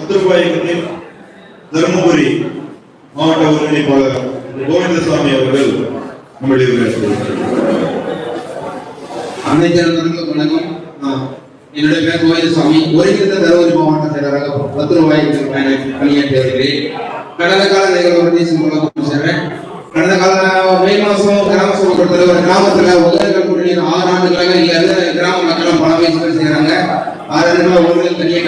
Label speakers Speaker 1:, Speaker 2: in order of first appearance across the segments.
Speaker 1: பத்திரபாய் இயக்கத்தின் தருமபுரி மாவட்ட ஒருங்கிணைப்பாளர் கோவிந்தசாமி அவர்கள் நம்முடைய உரையாற்றுகிறார்.
Speaker 2: அனைத்து வணக்கம். என்னுடைய பேர் கோவிந்தசாமி. ஒருங்கிணைந்த தருமபுரி மாவட்ட செயலராக பத்து ரூபாய் பணியாற்றி வருகிறேன். கடந்த கால நிகழ்வு மூலம் சேர்றேன் கடந்த கால மே மாசம் கிராம சபை கொடுத்தது ஒரு கிராமத்துல உதவிகள் குடிநீர் ஆறு ஆண்டுகளாக இல்லாத கிராம மக்களும் பல வயசுகள் செய்யறாங்க ஆறு ஆண்டுகளாக ஒரு தனியாக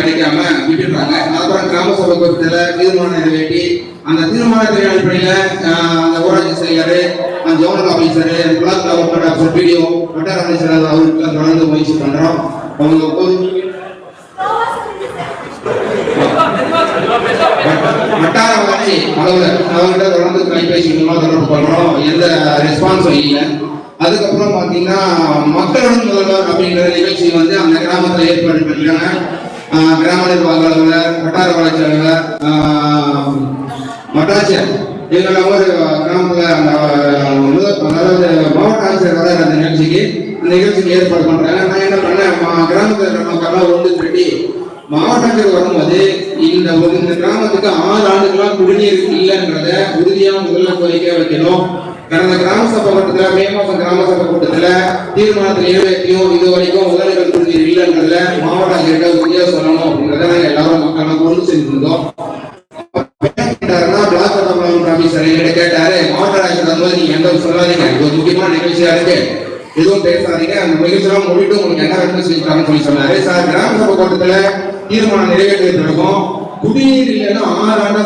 Speaker 2: கிடைக்காம அப்புறம் கிராம சபை கூட்டத்தில் தீர்மானம் நிறைவேற்றி அந்த தீர்மானத்தின் அடிப்படையில அந்த ஊராட்சி செயலர் அந்த zonal officer block development officer BDO வட்டார அமைச்சர் அவருக்கு தொடர்ந்து முயற்சி பண்றோம். அவங்க வட்டார வளர்ச்சி அலுவலர் அவர்கிட்ட தொடர்ந்து கைபேசி மூலமா தொடர்பு பண்றோம் எந்த ரெஸ்பான்ஸும் இல்லை. அதுக்கப்புறம் பார்த்தீங்கன்னா மக்களுடன் முதல்வர் அப்படிங்கிற நிகழ்ச்சி வந்து அந்த கிராமத்தில் ஏற்பாடு பண்ணிருக்காங்க கிராம நிர்வாக அலுவலர் வட்டார வளர்ச்சி அலுவலர் ஆஹ் வட்டாட்சியர் ஒரு கிராமத்தில் அந்த அதாவது மாவட்ட ஆட்சியர் வர அந்த நிகழ்ச்சிக்கு. அந்த நிகழ்ச்சிக்கு ஏற்பாடு பண்ணுறாங்க நான் என்ன பண்ணேன் கிராமத்தில் இருக்கிற மக்கள்லாம் ஒன்று திரட்டி மாவட்டங்கள் வரும்போது இந்த ஒரு இந்த கிராமத்துக்கு ஆறு ஆண்டுகளாக குடிநீர் இல்லைன்றத உறுதியாக முதல்ல கோரிக்கை வைக்கணும். கடந்த கிராம சபை கூட்டத்துல மே மாசம் கிராம சபை கூட்டத்துல தீர்மானத்தில் நிறைவேற்றியும் இது வரைக்கும் உதவிகள் குடிநீர் இல்லைன்றதுல மாவட்ட ஆட்சியர்கிட்ட உறுதியா சொல்லணும் அப்படின்றத நாங்க எல்லாரும் மக்களும் ஒன்று செஞ்சிருந்தோம் கேட்டாருன்னா பிளாக் டெவலப்மெண்ட் ஆபீசர் கேட்டாரு மாவட்ட ஆட்சியர் வரும்போது நீங்க எந்த சொல்லாதீங்க இது ஒரு முக்கியமான நிகழ்ச்சியா இருக்கு. எதுவும் பேசாதீங்க அந்த நிகழ்ச்சியெல்லாம் முடிட்டு உங்களுக்கு என்ன வேணும்னு சொல்லி சொன்னாரு. சார் கிராம சபை கூட்டத்துல தீர்மானம் நிறைவேற்றிருக்கோம் குடிநீர் இல்லைன்னா ஆறு ஆண்டா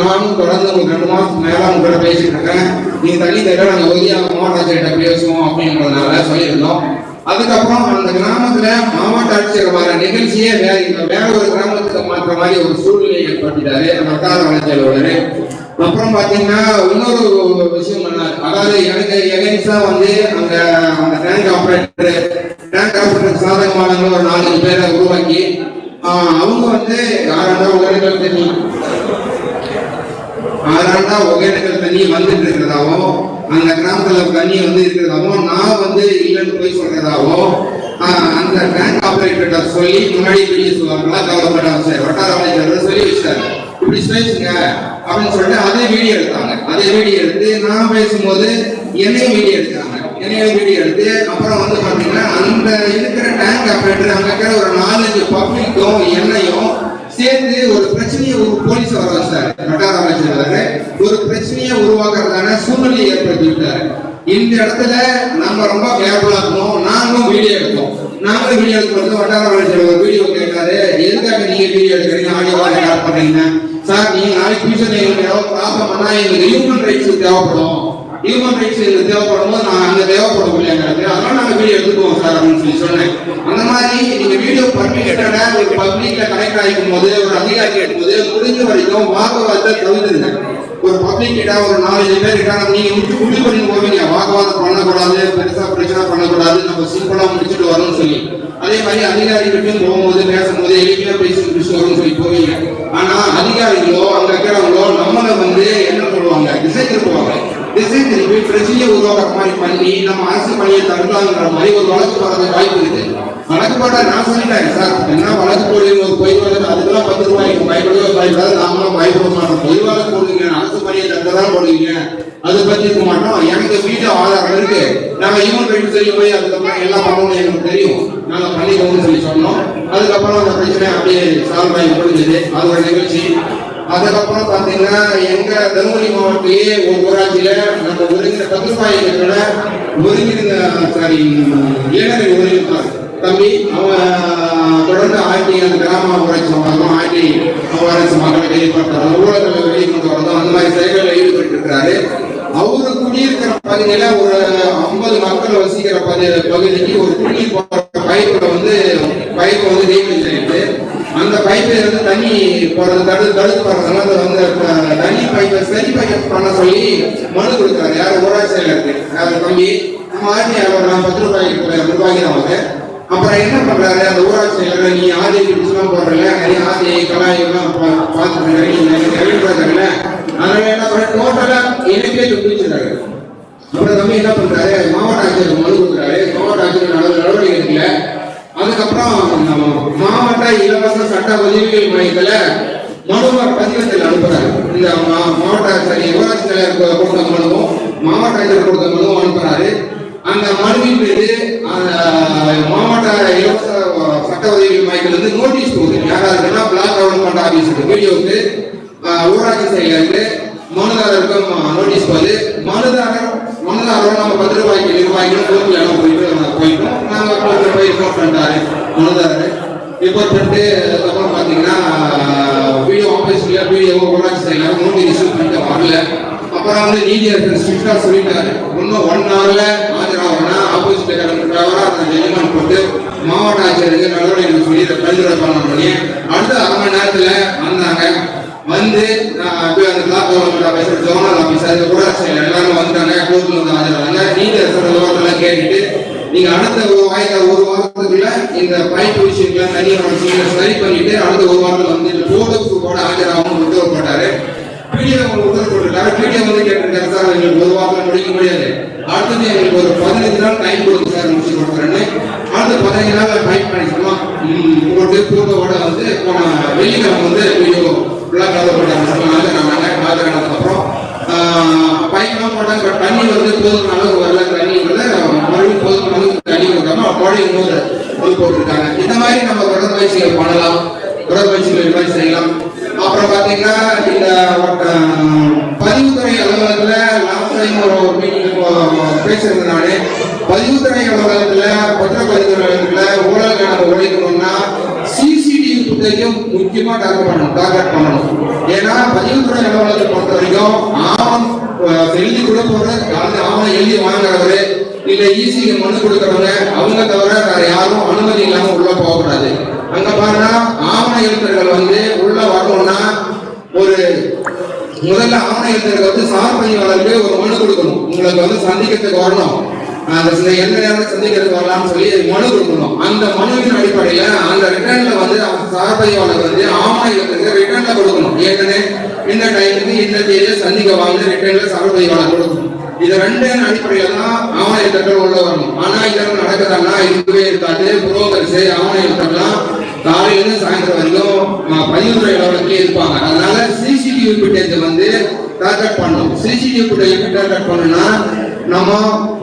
Speaker 2: நானும் தொடர்ந்து ஒரு ரெண்டு மாசத்துக்கு மேல உங்களோட பேசிட்டு நீங்க தண்ணி தர நாங்க உறுதியாக மாவட்ட பேசுவோம் அப்படின்றதுனால சொல்லியிருந்தோம். அதுக்கப்புறம் அந்த கிராமத்துல மாவட்ட ஆட்சியர் வர நிகழ்ச்சியே வேற வேற ஒரு கிராமத்துக்கு மாற்ற மாதிரி ஒரு சூழ்நிலை ஏற்படுத்திட்டாரு அந்த வட்டார வளர்ச்சி அலுவலர் அப்புறம் பாத்தீங்கன்னா இன்னொரு விஷயம் பண்ணார். அதாவது எனக்கு எகென்ஸ்டா வந்து அந்த அந்த டேங்க் ஆபரேட்டர் டேங்க் ஆபரேட்டர் சாதகமானவங்க ஒரு நாலஞ்சு பேரை உருவாக்கி அவங்க வந்து யாராண்டா ஒகேனக்கல் தண்ணி. ஆறாண்டா ஒகேனக்கல் தண்ணி வந்துட்டு இருக்கிறதாவும் அந்த கிராமத்துல தண்ணி வந்து இருக்கிறதாவும் நான் வந்து இல்லைன்னு போய் சொல்றதாவும் அந்த டேங்க் ஆபரேட்டர்கிட்ட சொல்லி முன்னாடி வெளியே சொல்லுவாங்களா கவலைப்படாம சார் வட்டார அமைச்சர் சொல்லி வச்சிட்டாரு இப்படி பேசுங்க அப்படின்னு சொல்லிட்டு அதே வீடியோ எடுத்தாங்க. அதே வீடியோ எடுத்து நான் பேசும்போது என்னையும் வீடியோ எடுத்தாங்க என்னையும் வீடியோ எடுத்து அப்புறம் வந்து பாத்தீங்கன்னா அந்த இருக்கிற டேங்க் ஆபரேட்டர் அங்க இருக்கிற ஒரு நாலஞ்சு பப்ளிக்கும் என்னையும் சேர்ந்து ஒரு பிரச்சனையை ஒரு போலீஸ் வர வச்சாரு. வட்டார அமைச்சர் வர ஒரு பிரச்சனையை உருவாக்குறதான சூழ்நிலையை ஏற்படுத்தி இந்த இடத்துல நம்ம ரொம்ப கேர்ஃபுல்லா இருக்கணும். நாங்களும் வீடியோ எடுப்போம். நாங்களும் வீடியோ எடுக்கிறது வட்டார அமைச்சர் ஒரு வீடியோ கேட்காரு எதுக்காக நீங்கள் வீடியோ எடுக்கிறீங்க? ஆடியோ ரெக்கார்ட் பண்ணுறீங்க சார் நீங்கள் நாளைக்கு ஃபியூச்சர்ல எங்களுக்கு ஏதாவது ப்ராப்ளம் பண்ணா எங்களுக்கு ஹியூமன் ரைட்ஸ் தேவைப்படும். ஹியூமன் ரைட்ஸ் எங்களுக்கு தேவைப்படும் போது நான் அங்கே தேவைப்படக்கூடிய எங்களுக்கு அதனால நாங்கள் வீடியோ எடுத்துக்குவோம் சார் அப்படின்னு சொல்லி சொன்னேன். அந்த மாதிரி நீங்கள் வீடியோ பர்மிட்டடா ஒரு பப்ளிக்ல கனெக்ட் ஆகிக்கும் போது ஒரு அதிகாரி எடுக்கும்போது முடிஞ்ச வரைக்கும் வாக்குவாதத்தை தவிர்த்துருங்க ஒரு பப்ளிக் கிட்ட ஒரு நாலஞ்சு பேர் கிட்ட நீங்க விட்டு முடிவு பண்ணி போவீங்க. வாக்குவாதம் பண்ணக்கூடாது பெருசா பிரச்சனை பண்ணக்கூடாது நம்ம சிம்பிளா முடிச்சுட்டு வரணும்னு சொல்லி. அதே மாதிரி அதிகாரிகிட்டையும் போகும்போது பேசும்போது எளிமையா பேசி முடிச்சுட்டு வரும்னு சொல்லி போவீங்க. ஆனா அதிகாரிகளோ அங்க இருக்கிறவங்களோ நம்மளை வந்து என்ன சொல்லுவாங்க திசை திருப்புவாங்க. திசை திருப்பி பிரச்சனையை உருவாக்குற மாதிரி பண்ணி நம்ம அரசு பணியை தடுக்கலாங்கிற மாதிரி ஒரு வழக்கு போடுறது வாய்ப்பு இருக்கு. வழக்கு போட்டா நான் சொல்லிட்டேன் சார் என்ன வழக்கு போடுவீங்க ஒரு பொய் வழக்கு அதுக்கெல்லாம் பத்து ரூபாய்க்கு பயப்படவே பயப்படாது. நாமளும் பயப்பட மாட்டோம். பொய் வழக்கு போடுவீங்க. அரசு பணியை தடுக்கதான் போடுவீங்க. அதை பத்தி இருக்க மாட்டோம். எனக்கு வீட்டு ஆதாரம் இருக்கு. நாங்க ஹியூமன் ரைட்ஸ் சொல்லி போய் அதுக்கப்புறம் எல்லாம் பண்ணணும் எனக்கு தெரியும். நாங்க பண்ணிக்கோம்னு சொல்லி சொன்னோம். அதுக்கப்புறம் அந்த பிரச்சனை அப்படியே சால்வ் ஆகி முடிஞ்சது. அது ஒரு நிகழ்ச்சி அதுக்கப்புறம் பாத்தீங்கன்னா எங்க தருமபுரி மாவட்டத்திலேயே ஒரு ஊராட்சியில நம்ம ஒருங்கிற பத்து ஒருங்கிருந்த சாரி இளைஞரை ஒருங்கிருப்பார் தம்பி அவன் தொடர்ந்து ஆட்டி அந்த கிராம ஊராட்சி சமாளம் ஆட்டி ஊராட்சி மக்களை வெளிப்படுத்துறது ஊழல்களை வெளியே அந்த மாதிரி செயல்களில் ஈடுபட்டு இருக்கிறாரு அவரு குடியிருக்கிற பகுதியில ஒரு ஐம்பது மக்கள் வசிக்கிற பகுதிக்கு ஒரு குடிநீர் போற பைப்ல வந்து பைப் வந்து டேமேஜ் ஆயிட்டு அந்த பைப்ல இருந்து தண்ணி போறது தடு தடுத்து போறதுனால அது வந்து தண்ணி பைப்பை சரி பைப் பண்ண சொல்லி மனு கொடுத்தாரு யார் ஊராட்சியில் இருக்கு? அது தம்பி? நம்ம அவர் நான் பத்து ரூபாய்க்கு நிர்வாகி அவங்க அப்புறம் என்ன பண்றாரு? அந்த ஊராட்சி செயலர் நீ ஆதி பிடிச்சலாம் போடுறல நிறைய ஆதி கலாயெல்லாம் பா- நீங்க நிறைவேற்றாங்கல்ல அதனால என்ன பண்ண டோட்டலா எனக்கே பிடிச்சிருக்காரு அப்புறம் தம்பி என்ன பண்றாரு? மாவட்ட ஆட்சியர் மனு கொடுக்குறாரு. மாவட்ட ஆட்சியர் நடவடிக்கை எடுக்கல. அதுக்கப்புறம் மாவட்ட இலவச சட்ட உதவிகள் மையத்துல மனுவை பதிவத்தில் அனுப்புறாரு. இந்த மா- மாவட்ட சரி ஊராட்சி தலைவர் கொடுத்த மனுவும் மாவட்ட ஆட்சியர் கொடுத்த மனுவும் அனுப்புறாரு. அந்த மனுவின் மீது அந்த மாவட்ட இலவச சட்ட உதவி மையத்திலிருந்து நோட்டீஸ் போகுது. யாராருக்குன்னா பிளாக் டெவலப்மெண்ட் ஆபீஸுக்கு வீடியோக்கு ஊராட்சி செயலருக்கு மனுதாரருக்கும் நோட்டீஸ் போகுது. மனுதாரர் மனுதாரரும் நம்ம பத்து ரூபாய்க்கு நிர்வாகிகளும் போயிட்டு போயிட்டோம். நாங்கள் கோர்ட்டில் போய் ரிப்போர்ட் பண்ணிட்டாரு பண்ணிட்டு அதுக்கப்புறம் பார்த்தீங்கன்னா வீடியோ ஆஃபீஸ்ல வீடியோ ஊராட்சி செயலர் நோட்டீஸ் இஷ்யூ பண்ணிட்டு வரல. அப்புறம் வந்து நீதியரசர் ஸ்ட்ரிக்டா சொல்லிட்டாரு. இன்னும் ஒன் ஹவர்ல ஆஜராகணும்னா ஆஃபீஸ் கிளம்பிட்டவரா அந்த ஜெஜ்மெண்ட் போட்டு மாவட்ட ஆட்சியருக்கு நடவடிக்கை சொல்லி இதை பரிந்துரை பண்ண பண்ணி அடுத்த அரை மணி நேரத்தில் வந்தாங்க. வந்து நான் அப்படியே அந்த block government officer zonal officer இந்த கூட எல்லாரும் வந்துட்டாங்க கூட்டு வந்து ஆஜராங்க நீதியரசர் விவரத்தெல்லாம் கேட்டுட்டு நீங்க அடுத்த ஒரு ஒரு வாரத்துக்குள்ள இந்த பைப் விஷயங்களை தனியார் சரி பண்ணிட்டு அடுத்த ஒரு வாரத்துல வந்து இந்த போட்டோக்கு கூட ஆஜராகவும் உத்தரவு போட்டாரு பிடிஓ உத்தரவு போட்டுட்டாரு பிடிஓ வந்து கேட்டிருக்காரு சார் எங்களுக்கு ஒரு வாரத்துல முடிக்க முடியாது. அடுத்தது எங்களுக்கு ஒரு பதினஞ்சு நாள் டைம் கொடுங்க சார் முடிச்சு கொடுக்குறேன்னு. அடுத்த பதினஞ்சு நாள் பைப் பண்ணி சொன்னோம் ம், போட்டோவோட வந்து போன வெள்ளிக்கிழமை வந்து வீடியோ ஃபுல்லாக கலந்து போட்டாங்க சொன்னாங்க அப்புறம் பைப்லாம் போட்டாங்க பட் தண்ணி வந்து போதுமான அளவுக்கு வரல தண்ணி வரல மறுபடியும் போதுமான அளவுக்கு தண்ணி கொடுக்காம பாடி இன்னொரு இது போட்டிருக்காங்க இந்த மாதிரி நம்ம தொடர் பண்ணலாம் தொடர் பயிற்சிகள் செய்யலாம் அப்புறம் பார்த்தீங்கன்னா இந்த பதிவுத்துறை அலுவலகத்தில் லாஸ்ட் டைம் ஒரு மீட்டிங் பேசுறது பதிவுத்துறை அலுவலகத்துல பத்திரப்பதிவுத்துறை ஊழல் நம்ம ஒழிக்கணும்னா சிசிடிவி புத்தகம் முக்கியமா டார்கெட் பண்ணணும் டார்கெட் பண்ணணும். ஏன்னா பதிவுத்துறை அலுவலகத்தை பொறுத்த வரைக்கும் ஆவணம் எழுதி கூட போற அந்த ஆவணம் எழுதி வாங்குறவரு இல்ல ஈசிக்கு மனு கொடுக்கறவங்க அவங்க தவிர வேற யாரும் அனுமதி இல்லாம உள்ள போகக்கூடாது. அங்க பாருங்க ஆவண எழுத்தர்கள் வந்து உள்ள வரணும்னா ஒரு முதல்ல ஆவண எழுத்தர்கள் வந்து சார் பதிவாளருக்கு ஒரு மனு கொடுக்கணும். உங்களுக்கு வந்து சந்திக்கிறதுக்கு வரணும். அந்த சில எந்த நேரத்தில் சந்திக்கிறதுக்கு வரலாம்னு சொல்லி மனு கொடுக்கணும். அந்த மனுவின் அடிப்படையில் அந்த ரிட்டர்ன்ல வந்து அவங்க வந்து ஆவண ரிட்டர்னில் ரிட்டர்ன்ல கொடுக்கணும். ஏற்கனவே இந்த டைமுக்கு இந்த தேதியில சந்திக்க வாங்க ரிட்டர்ன்ல சார் கொடுக்கணும். இது ரெண்டு அடிப்படையில் தான் ஆவண எழுத்தர்கள் உள்ள வரணும். ஆனா இதெல்லாம் நடக்குதானா இதுவே இருக்காது. புரோகர்ஸ் ஆவண எழுத்தர்லாம் காலையில சாயந்தரம் வரைக்கும் அஹ், பதிவுத்துறை இருப்பாங்க அதனால சிசிடிவி ஃபுட்டேஜ் வந்து டார்கெட் பண்ணணும். சிசிடிவி ஃபுட்டேஜ் டார்கெட் பண்ணணும்னா நம்ம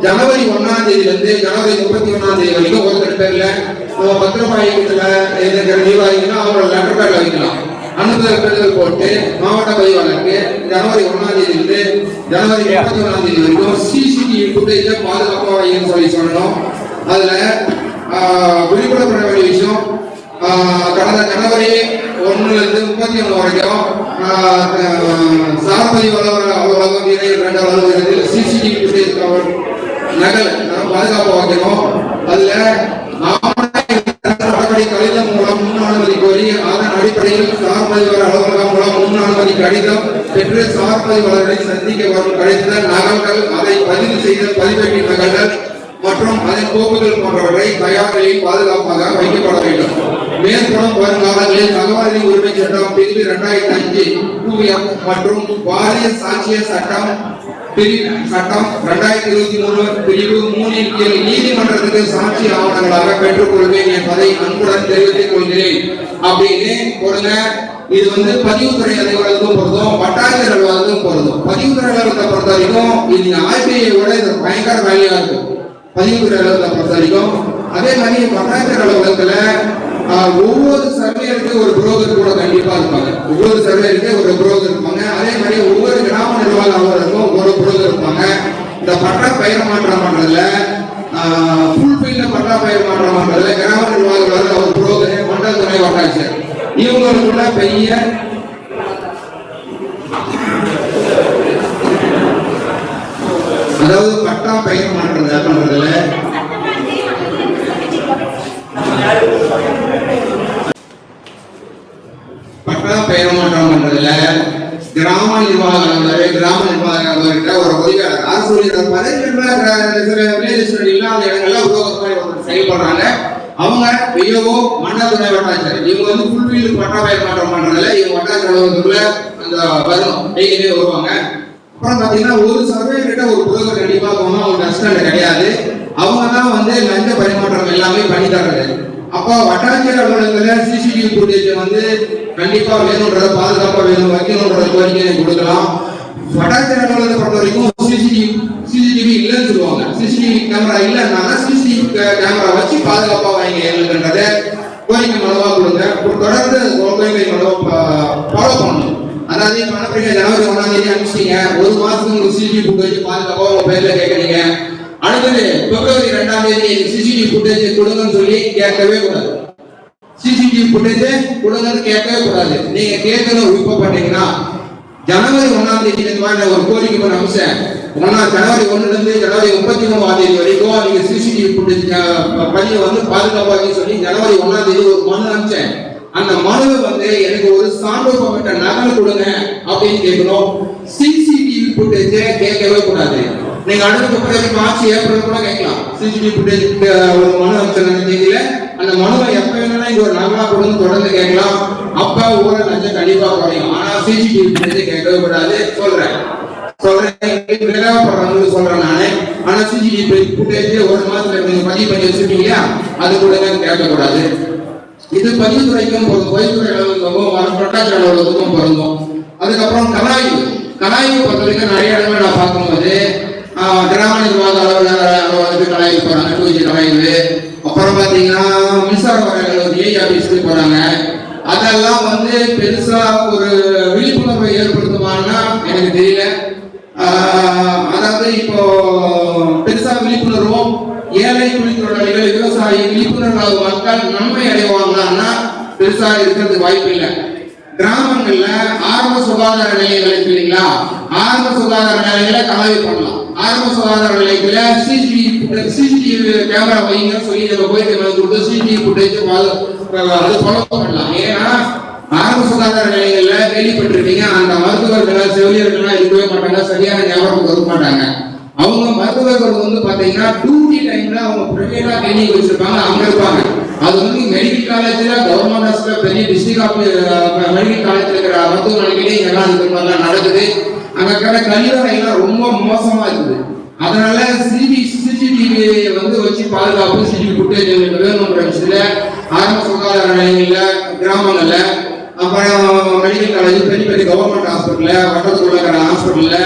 Speaker 2: ஜனவரி ஒன்னாம் தேதியில இருந்து ஜனவரி முப்பத்தி ஒன்னாம் தேதி வரைக்கும் ஒருத்தர் பேர்ல நம்ம பத்திரப்பாயத்துல இருக்கிற நிர்வாகிகள் அவங்களோட லெட்டர் பேர்ல வைக்கலாம். அனுப்புதல் போட்டு மாவட்ட பதிவாளருக்கு ஜனவரி ஒன்னாம் தேதியிலிருந்து ஜனவரி முப்பத்தி ஒன்னாம் தேதி வரைக்கும் சிசிடிவி ஃபுட்டேஜ் பாதுகாப்பாக வைக்கணும்னு சொல்லி சொல்லணும். அதுல விழிப்புணர்வு வேண்டிய விஷயம். கடந்த ஜனவரி ஒண்ணுல இருந்து முப்பத்தி ஒண்ணு வரைக்கும் சார்பதி அலுவலக அலுவலகம் இணை இரண்டு அலுவலகத்தில் சிசிடிவி கவர் நகல் நம்ம பாதுகாப்பு வைக்கணும் அதுல நடவடிக்கை கடிதம் மூலம் முன் அனுமதி கோரி அதன் அடிப்படையில் அலுவலகம் மூலம் முன் அனுமதி கடிதம் பெற்று சந்திக்க வரும் நகல்கள் அதை பதிவு செய்த பதிவேட்டின் நகல்கள் மற்றும் அதன் கோப்புகள் போன்றவற்றை தயார் நிலையில் பாதுகாப்பாக வைக்கப்பட வேண்டும். மேற்படும் வருங்காலங்களில் தகவல் உரிமை சட்டம் பிரிவு இரண்டாயிரத்தி அஞ்சு மற்றும் பாரிய சாட்சிய சட்டம் சட்டம் ரெண்டாயிரத்தி இருபத்தி மூணு பிரிவு மூணின் கீழ் நீதிமன்றத்துக்கு சாட்சி ஆவணங்களாக பெற்றுக் கொள்வேன் என்பதை அன்புடன் தெரிவித்துக் கொள்கிறேன். அப்படின்னு கொடுங்க இது வந்து பதிவுத்துறை அலுவலகத்துக்கும் பொருந்தும் வட்டாட்சியர் அலுவலகத்துக்கும் பொருந்தும். பதிவுத்துறை அலுவலகத்தை பொறுத்த வரைக்கும் இந்த ஆர்பிஐ விட இது பயங்கர வேலையா இருக்கும் பதிவுத்துறை அலுவலகத்தை பொறுத்த வரைக்கும். அதே மாதிரி வட்டாட்சியர் அலுவலகத்துல ஒவ்வொரு சர்வேருக்கு ஒரு புரோகர் கூட கண்டிப்பா இருப்பாங்க. ஒவ்வொரு சர்வேருக்கு ஒரு புரோகர் இருப்பாங்க. அதே மாதிரி ஒவ்வொரு அவருக்கும் ஒரு புரோகர் இருப்பாங்க. இந்த பட்டா பயிர் மாற்றம் பண்றதுல ஃபுல் ஃபுல்ஃபில்ல பட்டா பயிர் மாற்றம் பண்றதுல கிராம நிர்வாக அலுவலர் ஒரு புரோகர் மண்டல துணை வட்டாட்சியர் இவங்களுக்குள்ள பெரிய அதாவது பட்டா பயிர் மாற்றம் பண்றதுல? பட்டா பயிர் கிராம நிர்வாக கிராம நிர்வாக ஒரு உதவியாளர் அரசு ஊழியர் சில வில்லேஜ் இல்லாத இடங்கள்ல உருவாக்க செயல்படுறாங்க. அவங்க வியோவோ மண்டல துணை வட்டாட்சியர். இவங்க வந்து ஃபுல்ஃபீல்டு பட்டா மாற்றம் பண்றதுல இவங்க வட்டாட்சியர் அந்த வரும் டெய்லி வருவாங்க. அப்புறம் பாத்தீங்கன்னா ஒரு சர்வே கிட்ட ஒரு புரோகர் கண்டிப்பா போனா அவங்க அசிஸ்டன்ட் கிடையாது. அவங்க தான் வந்து லஞ்ச பரிமாற்றம் எல்லாமே பண்ணி தர்றது. அப்போ வட்டாட்சியர் அலுவலகத்துல சிசிடிவி ஃபுட்டேஜ் வந்து கண்டிப்பா வேணுன்றத பாதுகாப்பா வேணும் வைக்கணும்ன்ற கோரிக்கையை கொடுக்கலாம். வட்டாட்சியர் அலுவலகத்தை பொறுத்த வரைக்கும் சிசிடிவி சிசிடிவி இல்லைன்னு சொல்லுவாங்க. சிசிடிவி கேமரா இல்லைன்னா சிசிடிவி கேமரா வச்சு பாதுகாப்பா வாங்க எங்களுக்குன்றத கோரிக்கை மனவா கொடுங்க. தொடர்ந்து கோரிக்கை மனவா ஃபாலோ பண்ணணும். அதாவது பணப்பிரிக்க ஜனவரி ஒன்றாம் தேதி அனுப்பிச்சிட்டீங்க. ஒரு மாசத்துக்கு உங்களுக்கு சிசிடிவி ஃபுட்டேஜ் பாதுகாப்பா உங்க பேர்ல கேட்கறீங்க அடுத்தது பிப்ரவரி ரெண்டாம் தேதி சிசிடிவி ஃபுட்டேஜ் கொடுங்கன்னு சொல்லி கேட்கவே கூடாது. சிசிடிவி ஃபுட்டேஜ் கொடுங்கன்னு கேட்கவே கூடாது. நீங்க கேட்கணும் விருப்பப்பட்டீங்கன்னா ஜனவரி ஒன்னாம் தேதி இந்த மாதிரி ஒரு கோரிக்கை பண்ண அம்சம் ஒன்னா ஜனவரி ஒன்னுல இருந்து ஜனவரி முப்பத்தி மூணாம் தேதி வரைக்கும் நீங்க சிசிடிவி ஃபுட்டேஜ் பதிவை வந்து பாதுகாப்பாக சொல்லி ஜனவரி ஒன்னாம் தேதி ஒரு மனு அனுப்பிச்சேன். அந்த மனுவை வந்து எனக்கு ஒரு சான்றோப்பட்ட நகல் கொடுங்க அப்படின்னு கேட்கணும். சிசிடிவி ஃபுட்டேஜ் கேட்கவே கூடாது. நீங்க அடுத்த பிப்ரவரி மார்ச் ஏப்ரல் கூட கேட்கலாம். சிசிடி ஃபுட்டேஜ் ஒரு மனு அமைச்சர் தேதியில அந்த மனுவை எப்ப வேணும்னா இங்க ஒரு நகலா கொடுத்து தொடர்ந்து கேட்கலாம். அப்ப ஊழல் லஞ்சம் கண்டிப்பா குறையும். ஆனா சிசிடிவி ஃபுட்டேஜ் கேட்கவே கூடாது. சொல்றேன். சொல்றேன். விளையாடுறவங்களுக்கு சொல்றேன் நானே. ஆனா சிசிடிவி ஃபுட்டேஜ் ஒரு மாசத்துல நீங்க பதிவு பண்ணி வச்சிருக்கீங்களா அது கூட கேட்கக்கூடாது. இது பதிவுத்துறைக்கும் பொருந்தும். பதிவுத்துறை அலுவலகமும் வட்டாட்சியர் அலுவலகத்துக்கும் பொருந்தும். அதுக்கப்புறம் கலாய்வு. கலாய்வு பொறுத்த வரைக்கும் நிறைய இடங்கள் நான் பார்க்கும்போது கிராம நிர்வாக அலுவலர் அலுவலகத்துக்கு கலாய்க்கு போறாங்க டூஜி கலாய்வு அப்புறம் பார்த்தீங்கன்னா மின்சார வாரியங்கள் ஏஐ ஆபீஸ்க்கு போறாங்க. அதெல்லாம் வந்து பெருசா ஒரு விழிப்புணர்வை ஏற்படுத்துமான்னா எனக்கு தெரியல. அதாவது இப்போ பெருசா விழிப்புணர்வும் ஏழை குளித்தொழிலாளிகள் விவசாயி விழிப்புணர்வு மக்கள் நன்மை அடைவாங்களான்னா பெருசா இருக்கிறதுக்கு வாய்ப்பு இல்லை கிராமங்கள்ல ஆரம்ப சுகாதார நிலையங்கள் இருக்கு இல்லைங்களா? ஆரம்ப சுகாதார நிலையங்களை கலவை பண்ணலாம். ஆரம்ப சுகாதார நிலையத்துல சிசிடிவி சிசிடிவி கேமரா வைங்க சொல்லி நம்ம போய் கொடுத்து சிசிடிவி ஃபுட்டேஜ் அது ஃபாலோ பண்ணலாம். ஏன்னா ஆரம்ப சுகாதார நிலையங்கள்ல கேள்விப்பட்டிருப்பீங்க அந்த மருத்துவர்கள் செவிலியர்கள்லாம் இருக்கவே மாட்டாங்க சரியான ஞாபகம் கொடுக்க மாட்டாங்க. அவங்க மருத்துவர்கள் வந்து பாத்தீங்கன்னா டியூட்டி டைம்ல அவங்க பிரைவேட்டா கிளினிக் வச்சிருப்பாங்க அங்க இருப்பாங்க. அது வந்து மெடிக்கல் காலேஜ்ல கவர்மெண்ட் ஹாஸ்பிட்டல் பெரிய டிஸ்ட்ரிக்ட் மெடிக்கல் காலேஜ்ல இருக்கிற மருத்துவமனைகளே எல்லாம் இது மாதிரிலாம் நடக்குது. அங்க இருக்கிற கழிவறை ரொம்ப மோசமா இருக்குது. அதனால சிபி சிசிடிவி வந்து வச்சு பாதுகாப்பு சிசிடிவி ஃபுட்டேஜ் வேணுன்ற விஷயத்துல ஆரம்ப சுகாதார நிலையங்கள்ல கிராமங்கள்ல அப்புறம் மெடிக்கல் காலேஜ் பெரிய பெரிய கவர்மெண்ட் ஹாஸ்பிட்டல்ல வட்டத்துக்குள்ள இருக்கிற ஹாஸ்பிட்டல்ல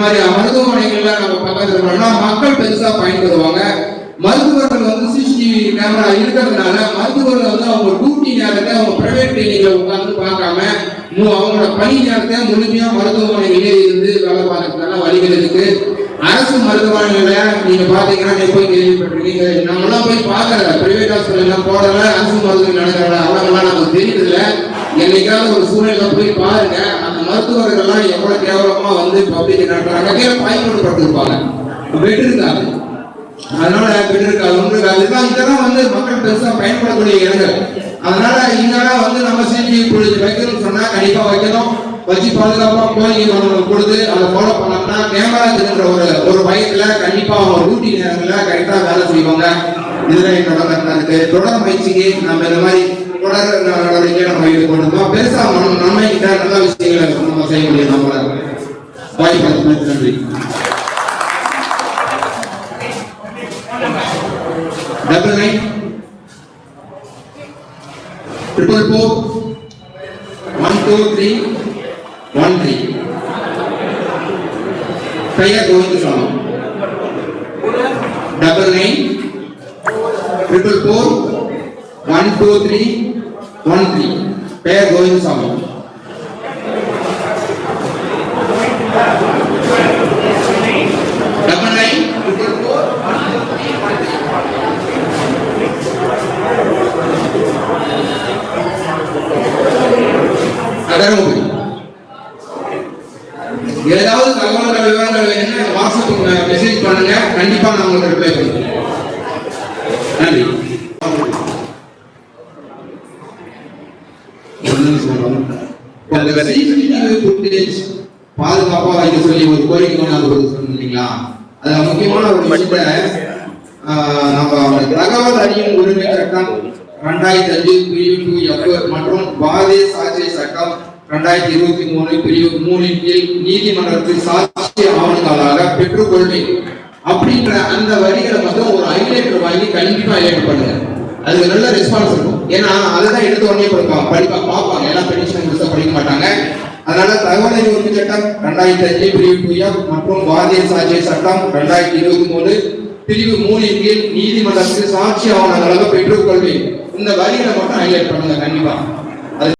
Speaker 2: மாதிரி மருத்துவமனைகள்ல நம்ம பக்கத்துல மக்கள் பெருசா பயன்படுவாங்க மருத்துவர்கள் வந்து சிசிடிவி கேமரா இருக்கிறதுனால மருத்துவர்கள் வந்து அவங்க டியூட்டி நேரத்தை அவங்க பிரைவேட் கிளினிக்ல உட்காந்து பார்க்காம அவங்களோட பணி நேரத்தை முழுமையா மருத்துவமனையிலே இருந்து வேலை பார்க்கறதுனால வழிகள் இருக்கு. அரசு மருத்துவமனையில நீங்க பாத்தீங்கன்னா போய் கேள்விப்பட்டிருக்கீங்க. நம்மளாம் போய் பாக்கல பிரைவேட் ஹாஸ்பிட்டல் எல்லாம் போடல. அரசு மருத்துவமனை நடக்கிறத அவங்கெல்லாம் நமக்கு தெரியுதுல என்னைக்காவது ஒரு சூழ்நிலை போய் பாருங்க. மருத்துவர்கள்லாம் மருத்துவர்கள் எவ்வளவு கேவலமா வந்து பப்ளிக் நடத்துறாங்க? கீழே பயன்படுத்தப்பட்டிருப்பாங்க பெட் இருக்காது அதனால பெட் இருக்காது ஒன்று இருக்காது இதெல்லாம் இதெல்லாம் வந்து மக்கள் பெருசா பயன்படக்கூடிய இடங்கள். அதனால இங்கெல்லாம் வந்து நம்ம சிடிவி புரிஞ்சு வைக்கணும்னு சொன்னா கண்டிப்பா வைக்கணும். வச்சு பாதுகாப்பா கோரிக்கை கொடுத்து அதை ஃபாலோ பண்ணோம்னா கேமரா இருக்குன்ற ஒரு ஒரு பயத்துல கண்டிப்பா அவங்க ஊட்டி நேரங்கள்ல கரெக்டா வேலை செய்வாங்க. இதுல என்னோட கருத்தா. இருக்கு தொடர் பயிற்சிக்கு நம்ம இந்த மாதிரி தொடர் நடவடிக்கை நம்ம இது ஈடுபடுத்தோம் பெருசா நம்ம நன்மை நல்ல விஷயங்களை நம்ம செய்ய முடியும் நம்மளால வாய்ப்பு நன்றி. Double nine triple four one two three one three பெயர் Govinda Swamy double nine triple four one two three one three பெயர் கோவிந்த டபுள் நைன் தருமபுரி ஏதாவது தகவல்கள் விவரங்கள் வேணும்னா வாட்ஸ்அப் மெசேஜ் பண்ணுங்க. கண்டிப்பா நான் உங்களுக்கு ரிப்ளை பண்ணுறேன் நன்றி. பாதுகாப்பா வைக்க சொல்லி ஒரு கோரிக்கை கொண்டாந்து சொன்னீங்களா அது முக்கியமான ஒரு விஷயத்த ஆஹ், நம்ம தகவல் அறியும் உரிமை சட்டம் ரெண்டாயிரத்தி அஞ்சு பிரிவு டூ எஃப் மற்றும் பாரதிய சாட்சிய சட்டம் ரெண்டாயிரத்தி இருபத்தி மூணு பிரிவு மூணின் கீழ் நீதிமன்றத்தில் சாட்சிய ஆவணங்களாக பெற்றுக்கொள்வேன் அப்படின்ற அந்த வரிகளை மட்டும் ஒரு ஹைலைட்டர் வாங்கி கண்டிப்பா ஹைலைட் பண்ணுங்க. அதுக்கு நல்ல ரெஸ்பான்ஸ் இருக்கும். ஏன்னா அதுதான் எடுத்த உடனே படிப்பாங்க பார்ப்பாங்க. எல்லாம் பெட்டிஷன் படிக்க மாட்டாங்க. அதனால தகவல் அறிவுறுத்தி சட்டம் ரெண்டாயிரத்தி அஞ்சு பிரிவு புயல் மற்றும் பாரதிய சாட்சிய சட்டம் ரெண்டாயிரத்தி இருபத்தி மூணு பிரிவு மூணின் கீழ் நீதிமன்றத்தில் சாட்சி ஆவணங்களாக பெற்றுக்கொள்வேன். இந்த வரிகளை மட்டும் ஹைலைட் பண்ணுங்க கண்டிப்பா.